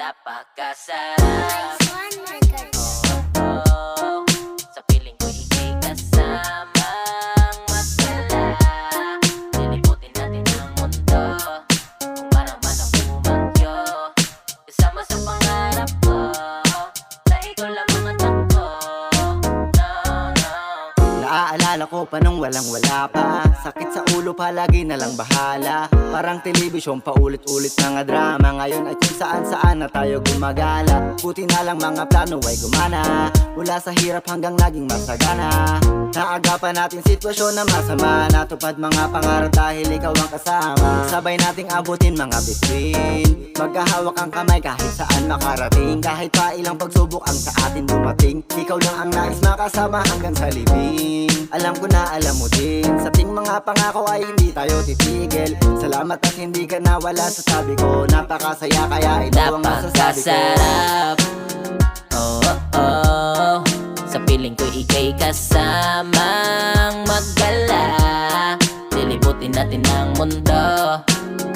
Napakasarap Naaalala ko pa nung walang wala pa. Sakit sa ulo palagi na lang bahala. Parang telebisyon paulit-ulit mga drama. Ngayon ay kung saan saan na tayo gumagala. Buti na lang mga plano ay gumana. Mula sa hirap hanggang naging masagana Naagapan natin sitwasyon na masama Natupad mga pangarap dahil ikaw ang kasama. Sabay nating abutin mga bituin. Magkahawak ang kamay kahit saan makarating. Kahit pa ilang pagsubok ang sa atin dumating. Ikaw lang ang nais makasama hanggang sa libing. Alam ko na alam mo din. Sa ting mga pangako ay hindi tayo titigil. Salamat at hindi ka nawala sa tabi ko. Napakasaya kaya ito ang masasabi ko. Napakasarap piling ko ikay kasamang magdala Liliputin natin ang mundo.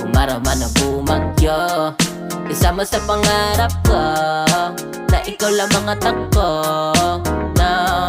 Kumaraw man ang bumagyo. Kasama sa pangarap ko Na ikaw lang mga takbo. No, no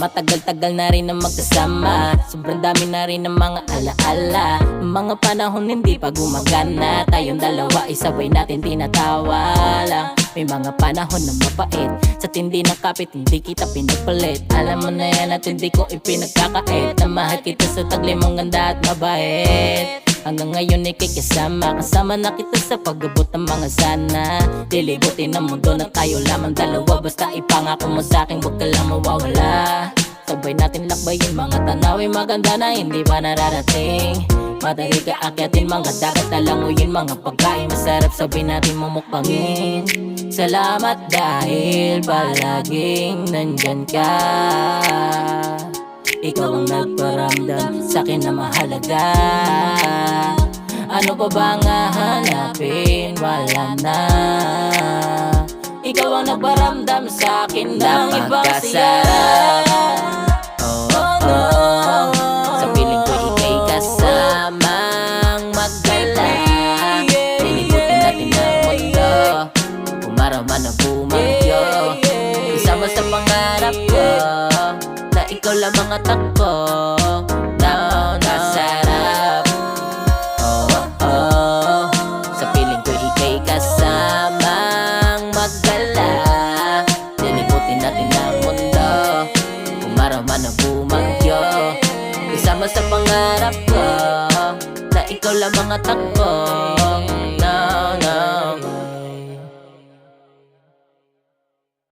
Matagal-tagal na rin na magkasama Sobrang dami na rin ng mga alaala. Mga panahon hindi pa gumagana. Tayong dalawa isabay natin tinatawa lang May mga panahon na mapait. Sa tindi ng kapit hindi kita pinapalit Alam mo na yan at hindi ko ipinagkakait. Na mahal kita sa tagli mong ganda at mabait Hanggang ngayon ay kikisama Kasama na kita sa pag-abot ng mga sana. Lilibutin ang mundo na tayo lamang dalawa. Basta ipangako mo sa akin huwag ka lang mawawala. Sabay natin lakbayin mga tanawin. Maganda na hindi pa nararating? Madali ka akyatin mga dagat na languyin Mga pagkain masarap sabay natin mumukbangin Salamat dahil palaging nandyan ka. Ikaw ang nagparamdam sa akin na mahalaga. Ano pa ba nga hanapin? Wala na. Ikaw ang nagparamdam sa akin ng ibang siya. Oh, oh, oh Sa piling ko ikay kasamang magdala Liliputin natin ang mundo. Umaraw man ang bumagyo. Kasama sa pangarap ko Na ikaw lang mga takbo sa pangarap ko Na ikaw lang mga takbo